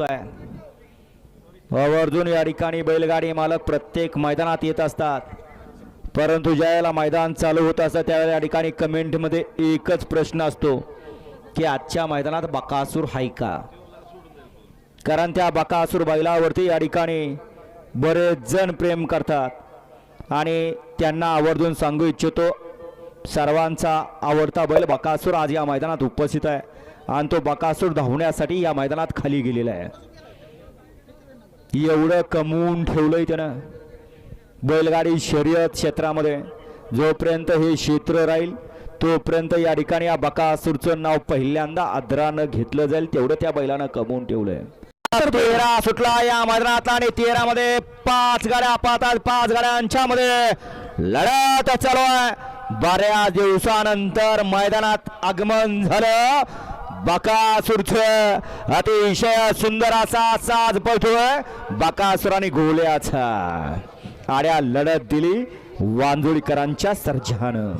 उत्सव आहे आवर्जून या ठिकाणी बैलगाडी मालक प्रत्येक मैदानात येत असतात. परंतु ज्यावेळेला मैदान चालू होत असतं त्यावेळेला या ठिकाणी कमेंटमध्ये एकच प्रश्न असतो की आजच्या मैदानात बकासूर आहे का? कारण त्या बकासूर बैलावरती या ठिकाणी बरेच जण प्रेम करतात. आणि त्यांना आवर्जून सांगू इच्छितो सर्वांचा आवडता बैल बकासूर आज या मैदानात उपस्थित आहे. आणि तो बकासूर धावण्यासाठी या मैदानात खाली गेलेला आहे. एवढं कमवून ठेवलंय त्यानं. बैलगाडी शर्यत क्षेत्रामध्ये जोपर्यंत हे क्षेत्र राहील तोपर्यंत या ठिकाणी या बकासूरचं नाव पहिल्यांदा आदरानं घेतलं जाईल तेवढं त्या बैलानं कमवून ठेवलंय. तेरा सुटला या मैदानात आणि तेरा मध्ये पाच गाड्या पाहतात पाच गाड्यांच्या मध्ये लढत चालू आहे. बऱ्याच दिवसानंतर मैदानात आगमन झालं. बकासूरच अतिशय सुंदर असा साज पळतोय. बकासुराने गोल्याचा आड्या लढत दिली वांजुळीकरांच्या सर्जानं.